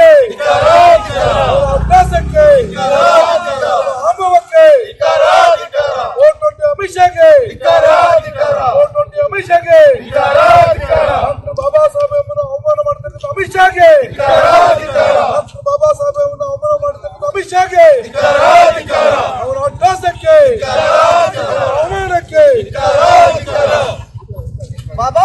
ಅವರ ಅಭ್ಯಾಸಕ್ಕೆ, ಅನುಭವಕ್ಕೆ ಓಟ್ ಟ್ವೆಂಟಿ ಅಮಿತ್ ಶಾಗೆ ಓಟ್ ಟ್ವೆಂಟಿ ಅಮಿತ್ ಶಾಗೆ ಡಾಕ್ಟರ್ ಬಾಬಾ ಸಾಹೇಬ್ ಅವಮಾನ ಮಾಡ್ತಕ್ಕಂಥ ಅಮಿತ್ ಶಾಗೆ ಡಾಕ್ಟರ್ ಬಾಬಾ ಸಾಹೇಬ್ ಅವಮಾನ ಮಾಡ್ತಕ್ಕಂಥ ಅಮಿತ್ ಶಾಗೆ ಅವರ ಅಭ್ಯಾಸಕ್ಕೆ ಅವಮಾನಕ್ಕೆ ಬಾಬಾ!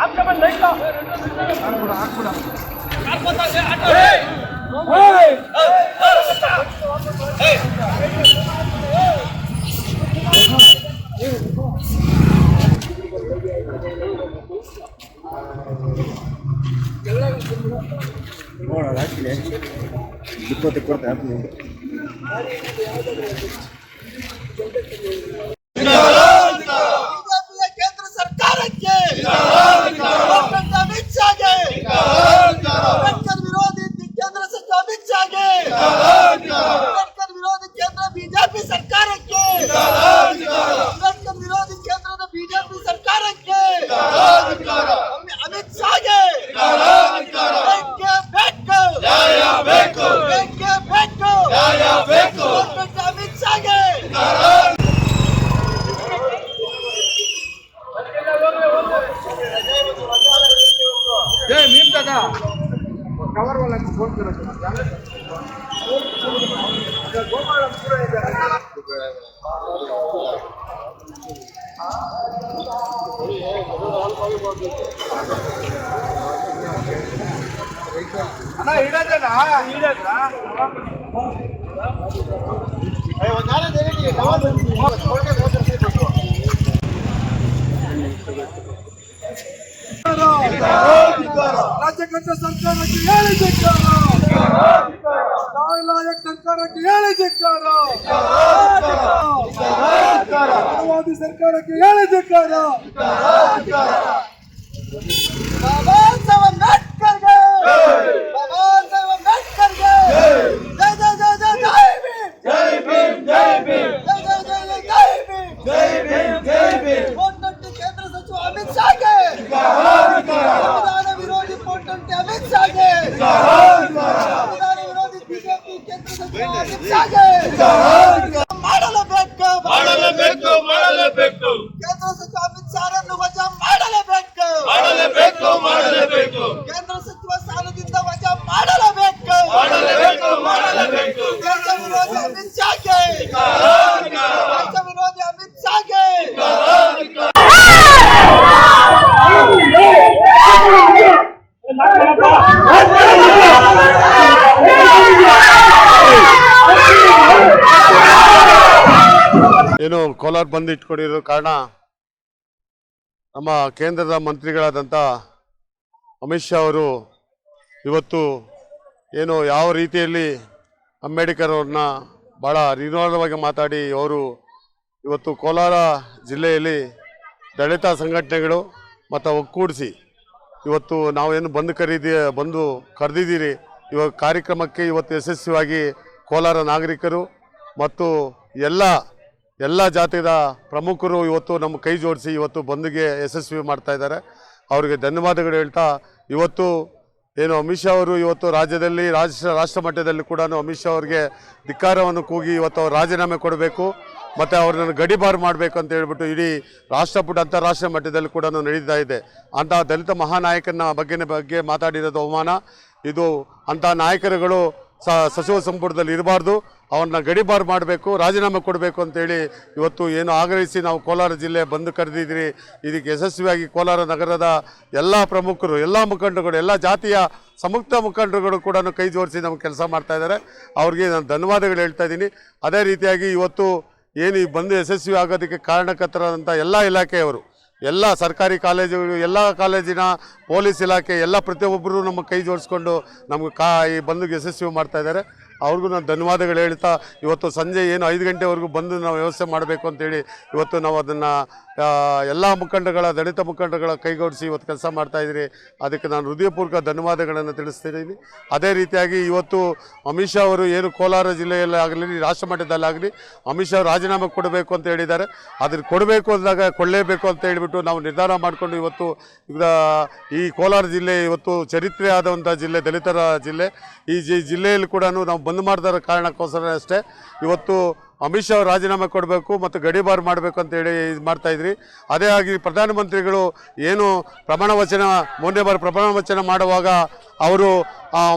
ಆಗ್ಬಿಡ ಆಗ್ಬಿಡ ಆಗ್ಬಿಡ ಶಾಗೆ ಹೇಳಿದ್ದಿಕ್ಕಾರ ಬಿಜೆಪಿಯ ರಾಜ್ಯ ಕೇಂದ್ರ ಸರ್ಕಾರಕ್ಕೆ ಹೇಳಿದ್ದಕ್ಕಾರ ನಾಯಕ ಸರ್ಕಾರಕ್ಕೆ ಹೇಳಿದ್ದಕ್ಕಾರ ಮಾನವಾದಿ ಸರ್ಕಾರಕ್ಕೆ ಹೇಳಿದ್ದಕ್ಕಾರ ಬಾಬಾ ಸಾಹೇಬ್ ಅಂಬೇಡ್ಕರ್ಗೆ ಬಾಬಾ ಸಾಹೇಬ್ ಅಂಬೇಡ್ಕರ್ಗೆ ಜೈ ಜೈ ಜೈ ಜೈ ಜೈ ಭೀಮ್ ಜೈ ಜೈ ಏನು ಕೋಲಾರ ಬಂದ್ ಇಟ್ಕೊಂಡಿರೋ ಕಾರಣ ನಮ್ಮ ಕೇಂದ್ರದ ಮಂತ್ರಿಗಳಾದಂಥ ಅಮಿತ್ ಶಾ ಅವರು ಇವತ್ತು ಏನು ಯಾವ ರೀತಿಯಲ್ಲಿ ಅಂಬೇಡ್ಕರ್ ಅವ್ರನ್ನ ಭಾಳ ನಿರ್ವಾದವಾಗಿ ಮಾತಾಡಿ ಅವರು ಇವತ್ತು ಕೋಲಾರ ಜಿಲ್ಲೆಯಲ್ಲಿ ದಲಿತ ಸಂಘಟನೆಗಳು ಮತ್ತು ಒಕ್ಕೂಡಿಸಿ ಇವತ್ತು ನಾವೇನು ಬಂದು ಕರೀದಿ ಬಂದು ಕರೆದಿದ್ದೀರಿ ಇವಾಗ ಕಾರ್ಯಕ್ರಮಕ್ಕೆ ಇವತ್ತು ಯಶಸ್ವಿಯಾಗಿ ಕೋಲಾರ ನಾಗರಿಕರು ಮತ್ತು ಎಲ್ಲ ಎಲ್ಲ ಜಾತಿಯ ಪ್ರಮುಖರು ಇವತ್ತು ನಮ್ಮ ಕೈ ಜೋಡಿಸಿ ಇವತ್ತು ಬಂದ್ಗೆ ಯಶಸ್ವಿ ಮಾಡ್ತಾ ಇದ್ದಾರೆ. ಅವರಿಗೆ ಧನ್ಯವಾದಗಳು ಹೇಳ್ತಾ, ಇವತ್ತು ಏನು ಅಮಿತ್ ಶಾ ಅವರು ಇವತ್ತು ರಾಜ್ಯದಲ್ಲಿ ರಾಷ್ಟ್ರ ರಾಷ್ಟ್ರ ಮಟ್ಟದಲ್ಲಿ ಕೂಡ ಅಮಿತ್ ಶಾ ಅವರಿಗೆ ಧಿಕ್ಕಾರವನ್ನು ಕೂಗಿ ಇವತ್ತು ಅವ್ರು ರಾಜೀನಾಮೆ ಕೊಡಬೇಕು, ಮತ್ತು ಅವ್ರನ್ನ ಗಡಿಬಾರ್ ಮಾಡಬೇಕು ಅಂತ ಹೇಳ್ಬಿಟ್ಟು ಇಡೀ ರಾಷ್ಟ್ರಪುಟ ಅಂತಾರಾಷ್ಟ್ರೀಯ ಮಟ್ಟದಲ್ಲಿ ಕೂಡ ನಡೀತಾ ಇದೆ. ಅಂತಹ ದಲಿತ ಮಹಾನಾಯಕನ ಬಗ್ಗೆ ಬಗ್ಗೆ ಮಾತಾಡಿರೋದು ಅವಮಾನ. ಇದು ಅಂತಹ ನಾಯಕರುಗಳು ಸಚಿವ ಸಂಪುಟದಲ್ಲಿ ಇರಬಾರ್ದು. ಅವನ್ನ ಗಡಿಪಾರು ಮಾಡಬೇಕು, ರಾಜೀನಾಮೆ ಕೊಡಬೇಕು ಅಂತೇಳಿ ಇವತ್ತು ಏನು ಆಗ್ರಹಿಸಿ ನಾವು ಕೋಲಾರ ಜಿಲ್ಲೆ ಬಂದು ಕರೆದಿದ್ದೀರಿ ಇದಕ್ಕೆ ಯಶಸ್ವಿಯಾಗಿ ಕೋಲಾರ ನಗರದ ಎಲ್ಲ ಪ್ರಮುಖರು, ಎಲ್ಲ ಮುಖಂಡರುಗಳು, ಎಲ್ಲ ಜಾತಿಯ ಸಮುಕ್ತ ಮುಖಂಡರುಗಳು ಕೂಡ ಕೈ ಜೋಡಿಸಿ ನಮ್ಗೆ ಕೆಲಸ ಮಾಡ್ತಾ ಇದ್ದಾರೆ. ಅವ್ರಿಗೆ ನಾನು ಧನ್ಯವಾದಗಳು ಹೇಳ್ತಾ ಇದ್ದೀನಿ. ಅದೇ ರೀತಿಯಾಗಿ ಇವತ್ತು ಏನು ಈ ಬಂದು ಯಶಸ್ವಿ ಆಗೋದಕ್ಕೆ ಕಾರಣಕರ್ತರಾದಂಥ ಎಲ್ಲ ಇಲಾಖೆಯವರು ಎಲ್ಲ ಸರ್ಕಾರಿ ಕಾಲೇಜುಗಳು ಎಲ್ಲ ಕಾಲೇಜಿನ ಪೊಲೀಸ್ ಇಲಾಖೆ ಎಲ್ಲ ಪ್ರತಿಯೊಬ್ಬರು ನಮ್ಮ ಕೈ ಜೋಡಿಸ್ಕೊಂಡು ನಮ್ಗೆ ಕಾ ಈ ಬಂದು ಯಶಸ್ವಿ ಮಾಡ್ತಾ ಇದ್ದಾರೆ. ಅವ್ರಿಗೂ ನಾನು ಧನ್ಯವಾದಗಳು ಹೇಳ್ತಾ, ಇವತ್ತು ಸಂಜೆ ಏನು ಐದು ಗಂಟೆವರೆಗೂ ಬಂದು ನಾವು ವ್ಯವಸ್ಥೆ ಮಾಡಬೇಕು ಅಂತೇಳಿ ಇವತ್ತು ನಾವು ಅದನ್ನು ಎಲ್ಲ ಮುಖಂಡಗಳ, ದಲಿತ ಮುಖಂಡಗಳ ಕೈಗೂಡಿಸಿ ಇವತ್ತು ಕೆಲಸ ಮಾಡ್ತಾ ಇದ್ದೀರಿ. ಅದಕ್ಕೆ ನಾನು ಹೃದಯಪೂರ್ವಕ ಧನ್ಯವಾದಗಳನ್ನು ತಿಳಿಸ್ತಿದ್ದೀನಿ. ಅದೇ ರೀತಿಯಾಗಿ ಇವತ್ತು ಅಮಿತ್ ಶಾ ಅವರು ಏನು ಕೋಲಾರ ಜಿಲ್ಲೆಯಲ್ಲಿ ಆಗಲಿ ರಾಷ್ಟ್ರ ಮಟ್ಟದಲ್ಲಾಗಲಿ ಅಮಿತ್ ಶಾ ರಾಜೀನಾಮೆ ಕೊಡಬೇಕು ಅಂತ ಹೇಳಿದ್ದಾರೆ. ಅದನ್ನು ಕೊಡಬೇಕು ಅಂದಾಗ ಕೊಡಲೇಬೇಕು ಅಂತ ಹೇಳಿಬಿಟ್ಟು ನಾವು ನಿರ್ಧಾರ ಮಾಡಿಕೊಂಡು ಇವತ್ತು ಈ ಕೋಲಾರ ಜಿಲ್ಲೆ ಇವತ್ತು ಚರಿತ್ರೆ ಆದಂಥ ಜಿಲ್ಲೆ, ದಲಿತರ ಜಿಲ್ಲೆ, ಈ ಜಿ, ಜಿಲ್ಲೆಯಲ್ಲಿ ಕೂಡ ನಾವು ಬಂದ್ ಮಾಡಿದ ಕಾರಣಕ್ಕೋಸ್ಕರ ಅಷ್ಟೇ. ಇವತ್ತು ಅಮಿತ್ ಶಾ ಅವ್ರು ರಾಜೀನಾಮೆ ಕೊಡಬೇಕು ಮತ್ತು ಗಡಿಬಾರ್ ಮಾಡಬೇಕು ಅಂತ ಹೇಳಿ ಇದು ಮಾಡ್ತಾ ಇದ್ರಿ. ಅದೇ ಆಗಿ ಪ್ರಧಾನಮಂತ್ರಿಗಳು ಏನು ಪ್ರಮಾಣ ವಚನ ಮೊನ್ನೆ ಬಾರಿ ಪ್ರಮಾಣ ವಚನ ಮಾಡುವಾಗ ಅವರು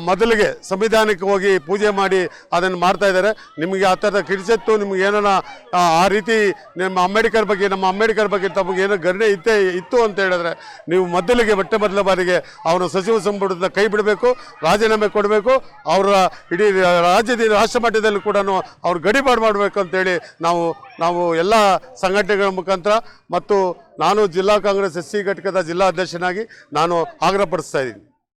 ಮೊದಲಿಗೆ ಸಂವಿಧಾನಕ್ಕೆ ಹೋಗಿ ಪೂಜೆ ಮಾಡಿ ಅದನ್ನು ಮಾಡ್ತಾ ಇದ್ದಾರೆ. ನಿಮಗೆ ಆ ಥರದ ಕಿಡಿಸತ್ತು ನಿಮ್ಗೆ ಏನಾರ ಆ, ರೀತಿ ನಿಮ್ಮ ಅಂಬೇಡ್ಕರ್ ಬಗ್ಗೆ ನಮ್ಮ ಅಂಬೇಡ್ಕರ್ ಬಗ್ಗೆ ತಮಗೆ ಏನೋ ಗರ್ಣೆ ಇತ್ತೇ ಇತ್ತು ಅಂತ ಹೇಳಿದ್ರೆ ನೀವು ಮೊದಲಿಗೆ ಮೊಟ್ಟ ಮೊದಲ ಬಾರಿಗೆ ಅವರ ಸಚಿವ ಸಂಪುಟದ ಕೈ ಬಿಡಬೇಕು ರಾಜೀನಾಮೆ ಕೊಡಬೇಕು. ಅವರ ಇಡೀ ರಾಜ್ಯದ ರಾಷ್ಟ್ರ ಮಟ್ಟದಲ್ಲಿ ಕೂಡ ಅವ್ರು ಗಡಿಪಾಡು ಮಾಡಬೇಕು. ಅಂತೇಳಿ ನಾವು ನಾವು ಎಲ್ಲ ಸಂಘಟನೆಗಳ ಮುಖಾಂತರ ಮತ್ತು ನಾನು ಜಿಲ್ಲಾ ಕಾಂಗ್ರೆಸ್ ಎಸ್ ಸಿ ಘಟಕದ ಜಿಲ್ಲಾ ಅಧ್ಯಕ್ಷನಾಗಿ ನಾನು ಆಗ್ರಹಪಡಿಸ್ತಾ ಇದ್ದೀನಿ.